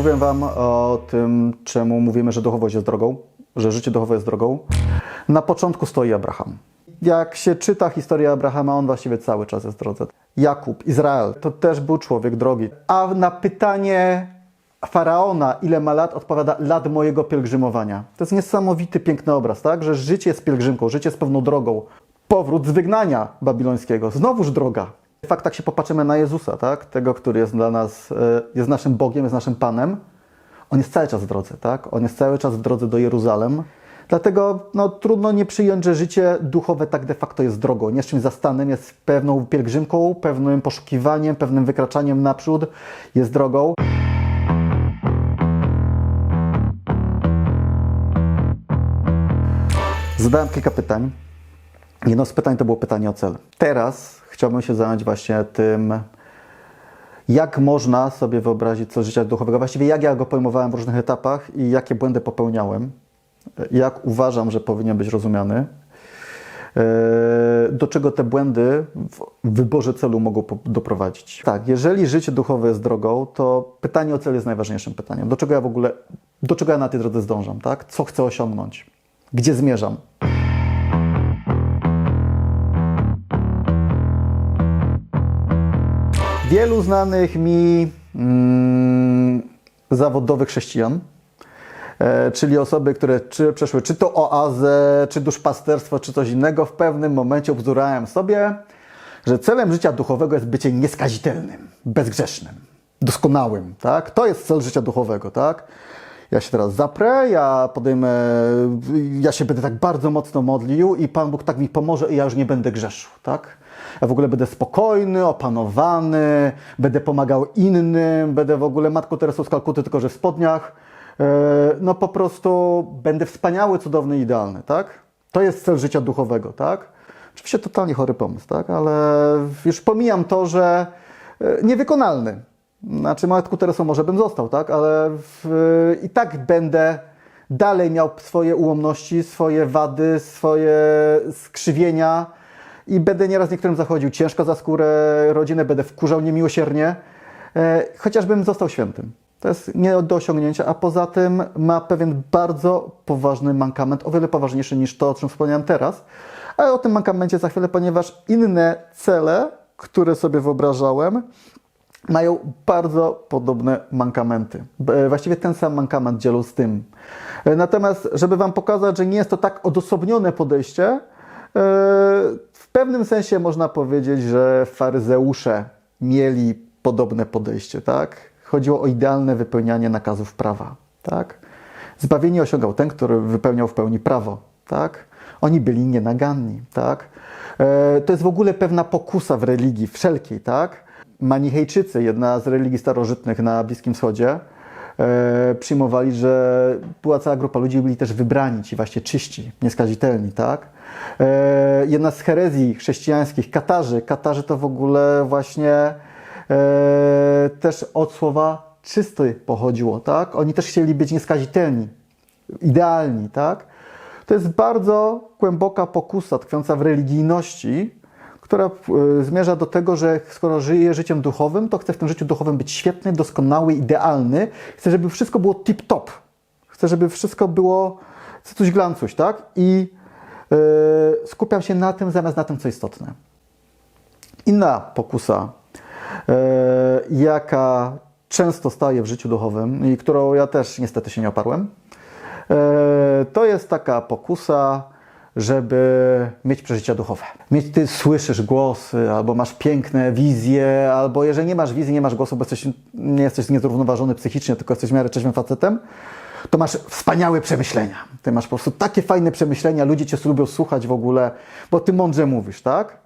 mówiłem Wam o tym, czemu mówimy, że duchowość jest drogą, że życie duchowe jest drogą. Na początku stoi Abraham. Jak się czyta historię Abrahama, on właściwie cały czas jest w drodze. Jakub, Izrael, to też był człowiek drogi. A na pytanie faraona, ile ma lat, odpowiada lat mojego pielgrzymowania. To jest niesamowity, piękny obraz, tak? Że życie jest pielgrzymką, życie jest pewną drogą. Powrót z wygnania babilońskiego, znowuż droga. Fakt, tak się popatrzymy na Jezusa, tak? Tego, który jest dla nas, e, jest naszym Bogiem, jest naszym Panem. On jest cały czas w drodze, tak? On jest cały czas w drodze do Jeruzalem. Dlatego no, trudno nie przyjąć, że życie duchowe tak de facto jest drogą, nie czymś zastanym, jest pewną pielgrzymką, pewnym poszukiwaniem, pewnym wykraczaniem naprzód, jest drogą. Zadałem kilka pytań. Jedno z pytań to było pytanie o cel. Teraz chciałbym się zająć właśnie tym, jak można sobie wyobrazić cel życia duchowego, właściwie jak ja go pojmowałem w różnych etapach i jakie błędy popełniałem, jak uważam, że powinien być rozumiany, e, do czego te błędy w wyborze celu mogą doprowadzić. Tak, jeżeli życie duchowe jest drogą, to pytanie o cel jest najważniejszym pytaniem. Do czego ja w ogóle, do czego ja na tej drodze zdążam, tak? Co chcę osiągnąć? Gdzie zmierzam? Wielu znanych mi mm, zawodowych chrześcijan, e, czyli osoby, które czy, przeszły czy to oazę, czy duszpasterstwo, czy coś innego, w pewnym momencie obzurałem sobie, że celem życia duchowego jest bycie nieskazitelnym, bezgrzesznym, doskonałym. Tak? To jest cel życia duchowego. Tak? Ja się teraz zaprę, ja podejmę, ja się będę tak bardzo mocno modlił i Pan Bóg tak mi pomoże i ja już nie będę grzeszył. Tak? Ja w ogóle będę spokojny, opanowany, będę pomagał innym, będę w ogóle Matką Teresą z Kalkuty, tylko że w spodniach. E, No po prostu będę wspaniały, cudowny, idealny, tak? To jest cel życia duchowego, tak? Oczywiście totalnie chory pomysł, tak? Ale już pomijam to, że e, niewykonalny. Znaczy Matką Teresą może bym został, tak? Ale w, i tak będę dalej miał swoje ułomności, swoje wady, swoje skrzywienia i będę nieraz niektórym zachodził ciężko za skórę, rodzinę będę wkurzał niemiłosiernie, e, chociażbym został świętym. To jest nie do osiągnięcia, a poza tym ma pewien bardzo poważny mankament, o wiele poważniejszy niż to, o czym wspomniałem teraz. Ale o tym mankamencie za chwilę, ponieważ inne cele, które sobie wyobrażałem, mają bardzo podobne mankamenty. E, Właściwie ten sam mankament dzielą z tym. E, Natomiast, żeby Wam pokazać, że nie jest to tak odosobnione podejście, pewnym sensie można powiedzieć, że faryzeusze mieli podobne podejście, tak? Chodziło o idealne wypełnianie nakazów prawa, tak? Zbawienie osiągał ten, który wypełniał w pełni prawo, tak? Oni byli nienaganni, tak? E, To jest w ogóle pewna pokusa w religii wszelkiej, tak? Manichejczycy, jedna z religii starożytnych na Bliskim Wschodzie, e, przyjmowali, że była cała grupa ludzi, byli też wybrani, ci właśnie czyści, nieskazitelni, tak? E, jedna z herezji chrześcijańskich, Katarzy, Katarzy to w ogóle właśnie e, też od słowa czysty pochodziło, tak? Oni też chcieli być nieskazitelni, idealni, tak? To jest bardzo głęboka pokusa tkwiąca w religijności, która e, zmierza do tego, że skoro żyje życiem duchowym, to chce w tym życiu duchowym być świetny, doskonały, idealny. Chce, żeby wszystko było tip-top. Chce, żeby wszystko było coś glancuś, tak? I e, skupiam się na tym zamiast na tym, co istotne. Inna pokusa, e, jaka często staje w życiu duchowym i którą ja też niestety się nie oparłem, e, to jest taka pokusa, żeby mieć przeżycia duchowe. Mieć, ty słyszysz głosy, albo masz piękne wizje, albo jeżeli nie masz wizji, nie masz głosu, bo jesteś, nie jesteś niezrównoważony psychicznie, tylko jesteś w miarę facetem, to masz wspaniałe przemyślenia. Ty masz po prostu takie fajne przemyślenia, ludzie cię lubią słuchać w ogóle, bo ty mądrze mówisz, tak?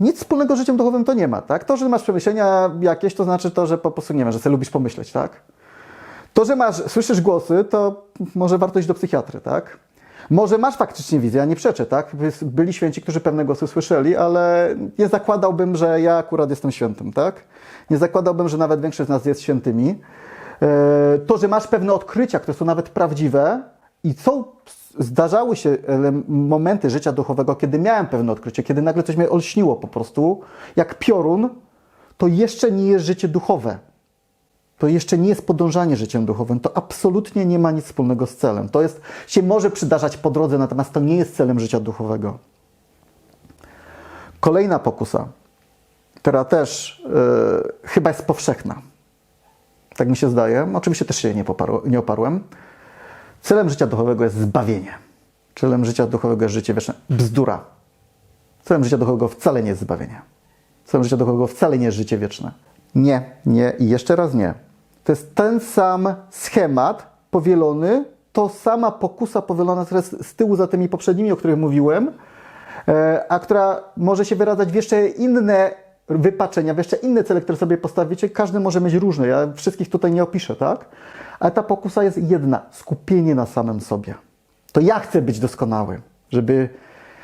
Nic wspólnego z życiem duchowym to nie ma, tak? To, że masz przemyślenia jakieś, to znaczy to, że po prostu nie wiem, że sobie lubisz pomyśleć, tak? To, że masz, słyszysz głosy, to może warto iść do psychiatry, tak? Może masz faktycznie wizję, ja nie przeczę, tak? Byli święci, którzy pewne głosy słyszeli, ale nie zakładałbym, że ja akurat jestem świętym, tak? Nie zakładałbym, że nawet większość z nas jest świętymi. E, To, że masz pewne odkrycia, które są nawet prawdziwe i są, zdarzały się momenty życia duchowego, kiedy miałem pewne odkrycie, kiedy nagle coś mnie olśniło po prostu, jak piorun, to jeszcze nie jest życie duchowe. To jeszcze nie jest podążanie życiem duchowym. To absolutnie nie ma nic wspólnego z celem. To jest, się może przydarzać po drodze, natomiast to nie jest celem życia duchowego. Kolejna pokusa, która też yy, chyba jest powszechna. Tak mi się zdaje. Oczywiście też się nie, poparł, nie oparłem. Celem życia duchowego jest zbawienie. Celem życia duchowego jest życie wieczne. Bzdura. Celem życia duchowego wcale nie jest zbawienie. Celem życia duchowego wcale nie jest życie wieczne. Nie, nie i jeszcze raz nie. To jest ten sam schemat powielony, to sama pokusa powielona teraz z tyłu za tymi poprzednimi, o których mówiłem, e, a która może się wyrażać w jeszcze inne wypaczenia, jeszcze inne cele, które sobie postawicie. Każdy może mieć różne, ja wszystkich tutaj nie opiszę, tak? Ale ta pokusa jest jedna, skupienie na samym sobie. To ja chcę być doskonały, żeby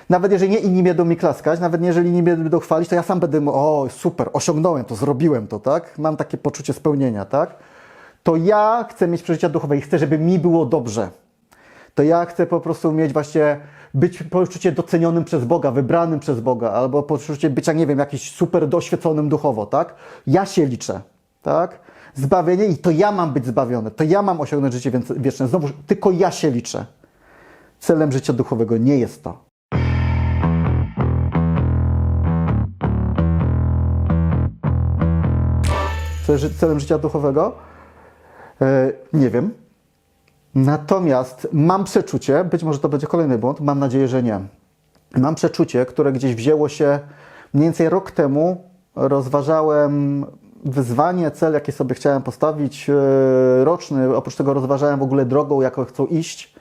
nawet jeżeli nie inni będą mi klaskać, nawet jeżeli nie będą chwalić, to ja sam będę, o super, osiągnąłem to, zrobiłem to, tak? Mam takie poczucie spełnienia, tak? To ja chcę mieć przeżycia duchowe i chcę, żeby mi było dobrze. To ja chcę po prostu mieć właśnie, być poczucie docenionym przez Boga, wybranym przez Boga, albo poczucie bycia, nie wiem, jakiś super doświeconym duchowo, tak? Ja się liczę, tak? Zbawienie i to ja mam być zbawiony, to ja mam osiągnąć życie wieczne. Znowu, tylko ja się liczę. Celem życia duchowego nie jest to. Co jest celem życia duchowego? E, nie wiem. Natomiast mam przeczucie, być może to będzie kolejny błąd, mam nadzieję, że nie. Mam przeczucie, które gdzieś wzięło się mniej więcej rok temu. Rozważałem wyzwanie, cel, jaki sobie chciałem postawić, e, roczny. Oprócz tego rozważałem w ogóle drogą, jaką chcę iść.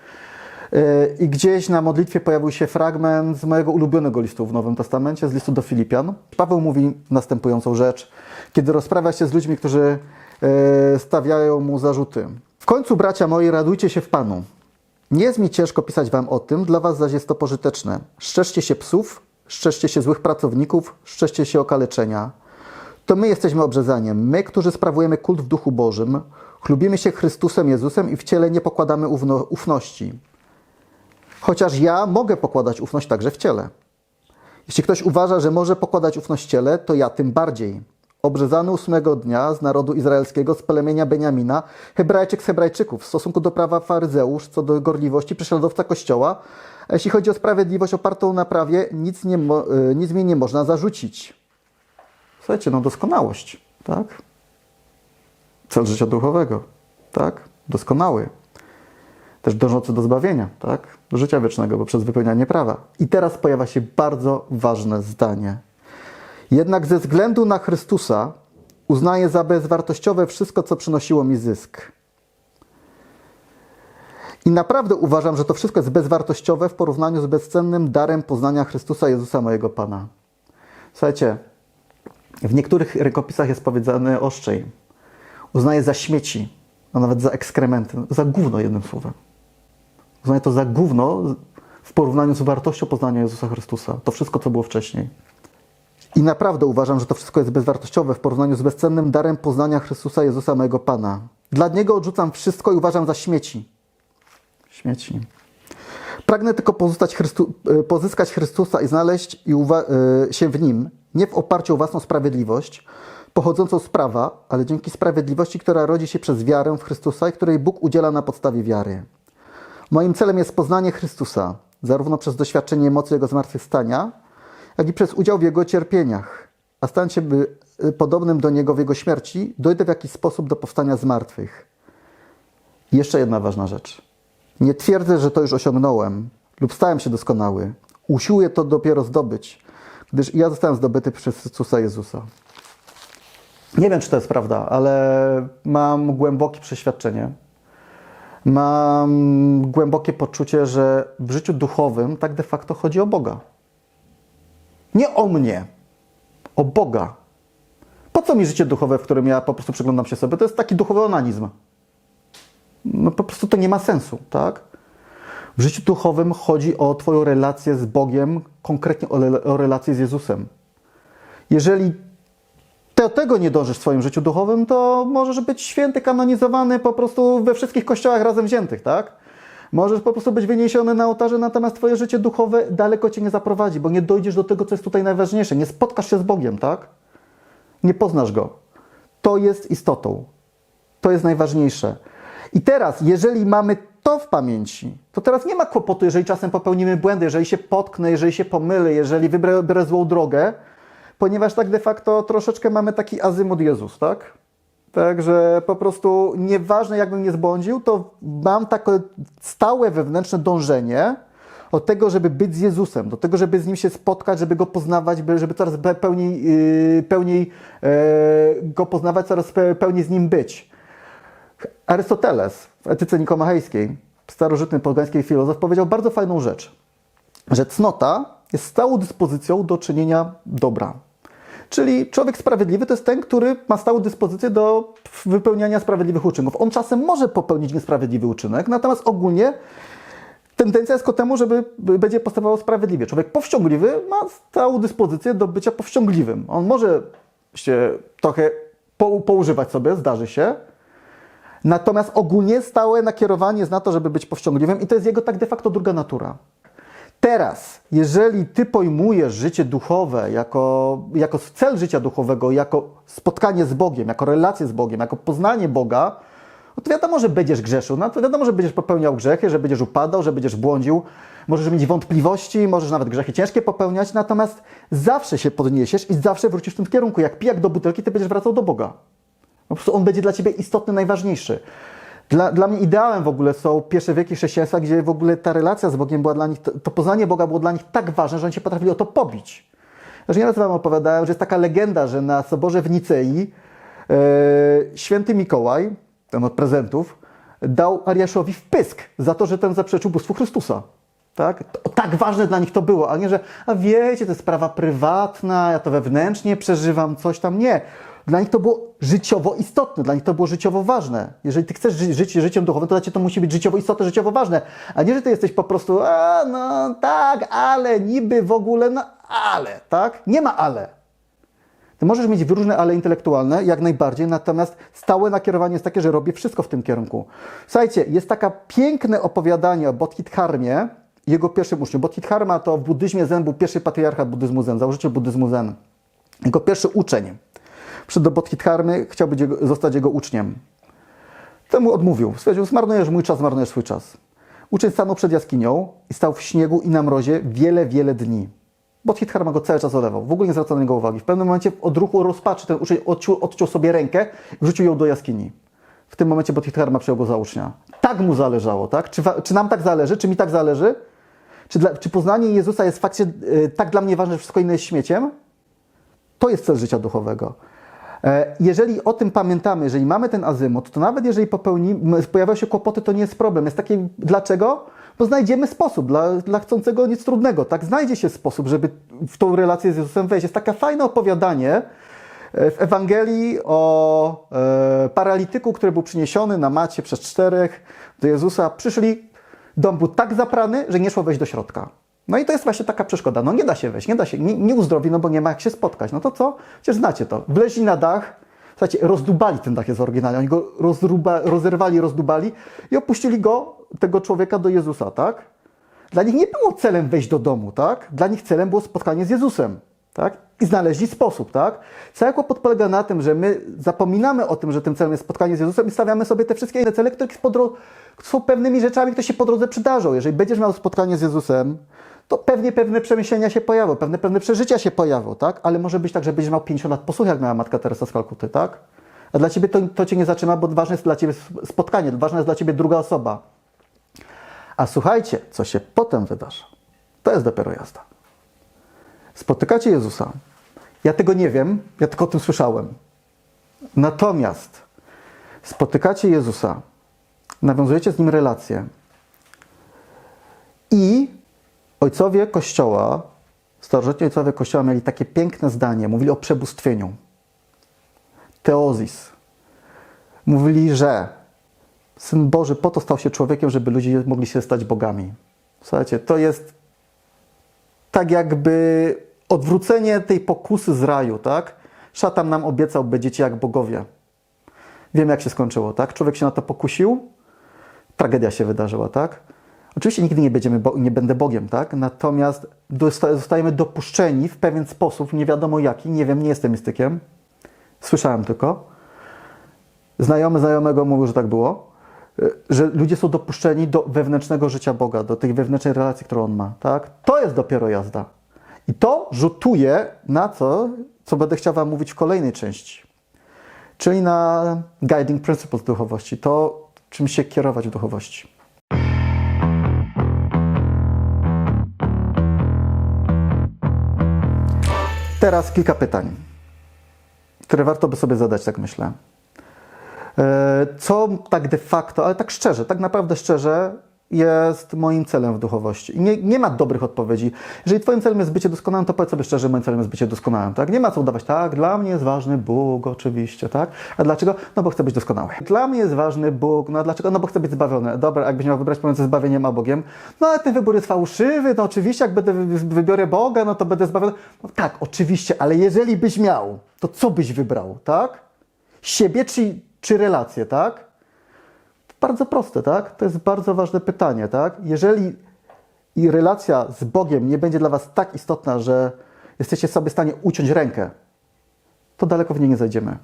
E, I gdzieś na modlitwie pojawił się fragment z mojego ulubionego listu w Nowym Testamencie, z listu do Filipian. Paweł mówi następującą rzecz, kiedy rozprawia się z ludźmi, którzy e, stawiają mu zarzuty. Końcu, bracia moi, radujcie się w Panu. Nie jest mi ciężko pisać wam o tym, dla was zaś jest to pożyteczne. Szczerzcie się psów, szczerzcie się złych pracowników, szczerzcie się okaleczenia. To my jesteśmy obrzezaniem, my, którzy sprawujemy kult w Duchu Bożym, chlubimy się Chrystusem Jezusem i w ciele nie pokładamy ufności. Chociaż ja mogę pokładać ufność także w ciele. Jeśli ktoś uważa, że może pokładać ufność w ciele, to ja tym bardziej. Obrzezany ósmego dnia z narodu izraelskiego, z plemienia Beniamina, Hebrajczyk z Hebrajczyków, w stosunku do prawa faryzeusz, co do gorliwości prześladowca Kościoła, jeśli chodzi o sprawiedliwość opartą na prawie, nic, nie, e, nic mi nie można zarzucić. Słuchajcie, no doskonałość, tak? Cel życia duchowego, tak? Doskonały też dążący do zbawienia, tak? do życia wiecznego, bo przez wypełnianie prawa. I teraz pojawia się bardzo ważne zdanie. Jednak ze względu na Chrystusa uznaję za bezwartościowe wszystko, co przynosiło mi zysk. I naprawdę uważam, że to wszystko jest bezwartościowe w porównaniu z bezcennym darem poznania Chrystusa Jezusa, mojego Pana. Słuchajcie, w niektórych rękopisach jest powiedziane oszczej. Uznaję za śmieci, a nawet za ekskrementy, za gówno jednym słowem. Uznaję to za gówno w porównaniu z wartością poznania Jezusa Chrystusa. To wszystko, co było wcześniej. I naprawdę uważam, że to wszystko jest bezwartościowe w porównaniu z bezcennym darem poznania Chrystusa Jezusa, mojego Pana. Dla Niego odrzucam wszystko i uważam za śmieci. Śmieci. Pragnę tylko Chrystu e, pozyskać Chrystusa i znaleźć e, się w Nim, nie w oparciu o własną sprawiedliwość, pochodzącą z prawa, ale dzięki sprawiedliwości, która rodzi się przez wiarę w Chrystusa i której Bóg udziela na podstawie wiary. Moim celem jest poznanie Chrystusa, zarówno przez doświadczenie mocy Jego zmartwychwstania, jak i przez udział w Jego cierpieniach, a stając się by, y, podobnym do Niego w Jego śmierci, dojdę w jakiś sposób do powstania z martwych. Jeszcze jedna ważna rzecz. Nie twierdzę, że to już osiągnąłem lub stałem się doskonały. Usiłuję to dopiero zdobyć, gdyż ja zostałem zdobyty przez Chrystusa Jezusa. Nie wiem, czy to jest prawda, ale mam głębokie przeświadczenie, mam głębokie poczucie, że w życiu duchowym tak de facto chodzi o Boga. Nie o mnie, o Boga. Po co mi życie duchowe, w którym ja po prostu przyglądam się sobie? To jest taki duchowy onanizm. No po prostu to nie ma sensu, tak? W życiu duchowym chodzi o Twoją relację z Bogiem, konkretnie o, o relację z Jezusem. Jeżeli do tego nie dążysz w swoim życiu duchowym, to możesz być święty, kanonizowany po prostu we wszystkich kościołach razem wziętych, tak? Możesz po prostu być wyniesiony na ołtarze, natomiast twoje życie duchowe daleko cię nie zaprowadzi, bo nie dojdziesz do tego, co jest tutaj najważniejsze. Nie spotkasz się z Bogiem, tak? Nie poznasz Go. To jest istotą. To jest najważniejsze. I teraz, jeżeli mamy to w pamięci, to teraz nie ma kłopotu, jeżeli czasem popełnimy błędy, jeżeli się potknę, jeżeli się pomylę, jeżeli wybiorę złą drogę, ponieważ tak de facto troszeczkę mamy taki azymut Jezus, tak? Także po prostu nieważne jakbym nie zbłądził, to mam takie stałe wewnętrzne dążenie od tego, żeby być z Jezusem, do tego, żeby z Nim się spotkać, żeby Go poznawać, by- żeby coraz pe- pełniej, yy, pełniej e, Go poznawać, coraz pe- pełniej z Nim być. Arystoteles w etyce nikomachejskiej, starożytny pogański filozof, powiedział bardzo fajną rzecz, że cnota jest stałą dyspozycją do czynienia dobra. Czyli człowiek sprawiedliwy to jest ten, który ma stałą dyspozycję do wypełniania sprawiedliwych uczynków. On czasem może popełnić niesprawiedliwy uczynek, natomiast ogólnie tendencja jest ku temu, żeby będzie postępował sprawiedliwie. Człowiek powściągliwy ma stałą dyspozycję do bycia powściągliwym. On może się trochę po, poużywać sobie, zdarzy się, Natomiast ogólnie stałe nakierowanie jest na to, żeby być powściągliwym i to jest jego tak de facto druga natura. Teraz, jeżeli ty pojmujesz życie duchowe jako, jako cel życia duchowego, jako spotkanie z Bogiem, jako relację z Bogiem, jako poznanie Boga, no to wiadomo, że będziesz grzeszył, no to wiadomo, że będziesz popełniał grzechy, że będziesz upadał, że będziesz błądził, możesz mieć wątpliwości, możesz nawet grzechy ciężkie popełniać, natomiast zawsze się podniesiesz i zawsze wrócisz w tym kierunku. Jak pijak do butelki, ty będziesz wracał do Boga. Po prostu on będzie dla ciebie istotny, najważniejszy. Dla, dla mnie ideałem w ogóle są pierwsze wieki chrześcijaństwa, gdzie w ogóle ta relacja z Bogiem była dla nich, to, to poznanie Boga było dla nich tak ważne, że oni się potrafili o to pobić. Że nieraz wam opowiadałem, że jest taka legenda, że na Soborze w Nicei e, święty Mikołaj, ten od prezentów, dał Ariaszowi wpysk za to, że ten zaprzeczył bóstwu Chrystusa. Tak? To, tak ważne dla nich to było, a nie, że a wiecie, to jest sprawa prywatna, ja to wewnętrznie przeżywam, coś tam. Nie. Dla nich to było życiowo istotne, dla nich to było życiowo ważne. Jeżeli ty chcesz ży- żyć życiem duchowym, to dla ciebie to musi być życiowo istotne, życiowo ważne. A nie, że ty jesteś po prostu, a no tak, ale niby w ogóle, no ale, tak? Nie ma ale. Ty możesz mieć różne ale intelektualne, jak najbardziej, natomiast stałe nakierowanie jest takie, że robię wszystko w tym kierunku. Słuchajcie, jest taka piękne opowiadanie o Bodhidharmie, jego pierwszym uczniu. Bodhidharma to w buddyzmie Zen był pierwszy patriarcha buddyzmu Zen, założyciel buddyzmu Zen. Jego pierwszy uczeń. Przyszedł do Bodhidharmy, chciał być jego, zostać jego uczniem. Temu odmówił. Stwierdził, zmarnujesz mój czas, zmarnujesz swój czas. Uczeń stanął przed jaskinią i stał w śniegu i na mrozie wiele, wiele dni. Bodhidharma go cały czas olewał. W ogóle nie zwracał na niego uwagi. W pewnym momencie w odruchu rozpaczy ten uczeń odciął, odciął sobie rękę i wrzucił ją do jaskini. W tym momencie Bodhidharma przyjął go za ucznia. Tak mu zależało, tak? Czy, czy nam tak zależy? Czy mi tak zależy? Czy, dla, czy poznanie Jezusa jest w fakcie y, tak dla mnie ważne, że wszystko inne jest śmieciem? To jest cel życia duchowego. E, Jeżeli o tym pamiętamy, jeżeli mamy ten azymut, to nawet jeżeli pojawiają się kłopoty, to nie jest problem. Jest takie, dlaczego? Bo znajdziemy sposób, dla, dla chcącego nic trudnego, tak? Znajdzie się sposób, żeby w tą relację z Jezusem wejść. Jest takie fajne opowiadanie e, w Ewangelii o e, paralityku, który był przyniesiony na macie przez czterech do Jezusa. Przyszli, dom był tak zaprany, że nie szło wejść do środka. No i to jest właśnie taka przeszkoda. No nie da się wejść, nie da się, nie, nie uzdrowi, no bo nie ma jak się spotkać. No to co? Przecież znacie to. Wleźli na dach, słuchajcie, rozdubali ten dach jest oryginalny. Oni go rozruba, rozerwali, rozdubali i opuścili go, tego człowieka do Jezusa, tak? Dla nich nie było celem wejść do domu, tak? Dla nich celem było spotkanie z Jezusem, tak? I znaleźli sposób, tak? Cały kłopot polega na tym, że my zapominamy o tym, że tym celem jest spotkanie z Jezusem i stawiamy sobie te wszystkie inne cele, które są pewnymi rzeczami, które się po drodze przydarzą. Jeżeli będziesz miał spotkanie z Jezusem, to pewnie pewne przemyślenia się pojawią, pewne, pewne przeżycia się pojawią, tak? Ale może być tak, że będziesz miał 50 lat posłuch, jak miała matka Teresa z Kalkuty, tak? A dla ciebie to, to cię nie zatrzyma, bo ważne jest dla ciebie spotkanie, ważna jest dla ciebie druga osoba. A słuchajcie, co się potem wydarza. To jest dopiero jazda. Spotykacie Jezusa. Ja tego nie wiem, ja tylko o tym słyszałem. Natomiast spotykacie Jezusa, nawiązujecie z nim relację i ojcowie Kościoła, starożytni ojcowie Kościoła mieli takie piękne zdanie, mówili o przebóstwieniu. Teozis. Mówili, że Syn Boży po to stał się człowiekiem, żeby ludzie mogli się stać bogami. Słuchajcie, to jest tak jakby odwrócenie tej pokusy z raju, tak? Szatan nam obiecał, będziecie jak bogowie. Wiemy, jak się skończyło, tak? Człowiek się na to pokusił, tragedia się wydarzyła, tak? Oczywiście nigdy nie, będziemy, nie będę Bogiem, tak? Natomiast zostajemy dopuszczeni w pewien sposób, nie wiadomo jaki, nie wiem, nie jestem mistykiem, słyszałem tylko, znajomy znajomego mówił, że tak było, y, że ludzie są dopuszczeni do wewnętrznego życia Boga, do tej wewnętrznej relacji, którą On ma. Tak? To jest dopiero jazda. I to rzutuje na co, co będę chciał Wam mówić w kolejnej części. Czyli na guiding principles duchowości, to czym się kierować w duchowości. Teraz kilka pytań, które warto by sobie zadać, tak myślę. E, Co tak de facto, ale tak szczerze, tak naprawdę szczerze, jest moim celem w duchowości? Nie, nie ma dobrych odpowiedzi. Jeżeli Twoim celem jest bycie doskonałym, to powiedz sobie szczerze, moim celem jest bycie doskonałym. Tak? Nie ma co udawać, tak? Dla mnie jest ważny Bóg, oczywiście, tak? A dlaczego? No bo chcę być doskonały. Dla mnie jest ważny Bóg, no a dlaczego? No bo chcę być zbawiony. Dobra, jakbyś miał wybrać pomiędzy zbawieniem a Bogiem, no ale ten wybór jest fałszywy, no oczywiście, jak będę wy- wybiorę Boga, no to będę zbawiony. No tak, oczywiście, ale jeżeli byś miał, to co byś wybrał, tak? Siebie czy, czy relację, tak? Bardzo proste, tak? To jest bardzo ważne pytanie, tak? Jeżeli i relacja z Bogiem nie będzie dla Was tak istotna, że jesteście sobie w stanie uciąć rękę, to daleko w niej nie zajdziemy.